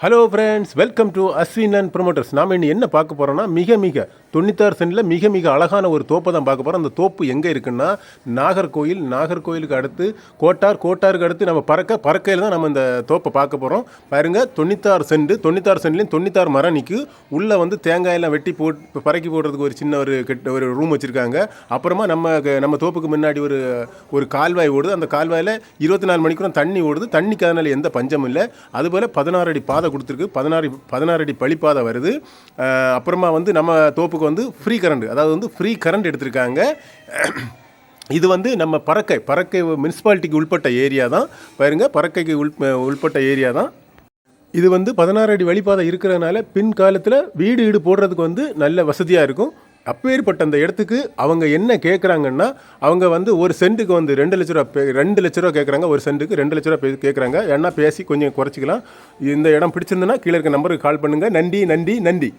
Hello friends welcome to Ashwin and promoters நாம் இன்னும் என்ன பார்க்க போகிறோம்னா மிக மிக தொண்ணூத்தாறு சென்டில் மிக மிக அழகான ஒரு தோப்பை தான் பார்க்க போகிறோம் அந்த தோப்பு எங்கே இருக்குன்னா நாகர்கோயில் நாகர்கோயிலுக்கு அடுத்து கோட்டார் கோட்டாருக்கு அடுத்து நம்ம பறக்க பறக்கையில் தான் நம்ம இந்த தோப்பை பார்க்க போகிறோம் பாருங்க தொண்ணூத்தாறு சென்ட் தொண்ணூத்தாறு சென்ட்லேயும் தொண்ணூத்தாறு மரம் நிற்கு உள்ளே வந்து தேங்காயெல்லாம் வெட்டி போட்டு பறக்கி போடுறதுக்கு ஒரு சின்ன ஒரு கெட்ட ஒரு ரூம் வச்சுருக்காங்க. அப்புறமா நம்ம நம்ம தோப்புக்கு முன்னாடி ஒரு ஒரு கால்வாய் ஓடுது. அந்த கால்வாயில் இருபத்தி நாலு மணிக்கூரம் தண்ணி ஓடுது. தண்ணிக்கு அதனால் எந்த பஞ்சமும் இல்லை. அதுபோல் பதினாறு அடி பாதை கொடுத்துருக்கு. பதினாறு பதினாறு அடி பழிப்பாதை வருது. அப்புறமா வந்து நம்ம தோப்புக்கு வந்து ஃப்ரீ கரண்ட் அதாவது வந்து ஃப்ரீ கரண்ட் எடுத்திருக்காங்க. இது வந்து நம்ம பறக்கை பறக்கை முனிசிபாலிட்டிக்கு உள்பட்ட ஏரியா தான். பாருங்க பறக்கைக்கு உள் உள்பட்ட ஏரியா தான். இது வந்து பதினாறு அடி வழிபாதை இருக்கிறதுனால பின் காலத்தில் வீடு வீடு போடுறதுக்கு வந்து நல்ல வசதியாக இருக்கும். அப்பேற்பட்ட அந்த இடத்துக்கு அவங்க என்ன கேட்குறாங்கன்னா அவங்க வந்து ஒரு சென்ட்டுக்கு வந்து ரெண்டு லட்ச ரூபா பே- ரெண்டு லட்ச ரூபா கேட்குறாங்க ஒரு சென்ட்டுக்கு ரெண்டு லட்ச ரூபா கேட்குறாங்க ஏன்னா பேசி கொஞ்சம் குறைச்சிக்கலாம். இந்த இடம் பிடிச்சிருந்துன்னா கீழே இருக்க நம்பருக்கு கால் பண்ணுங்கள் நன்றி நன்றி நன்றி.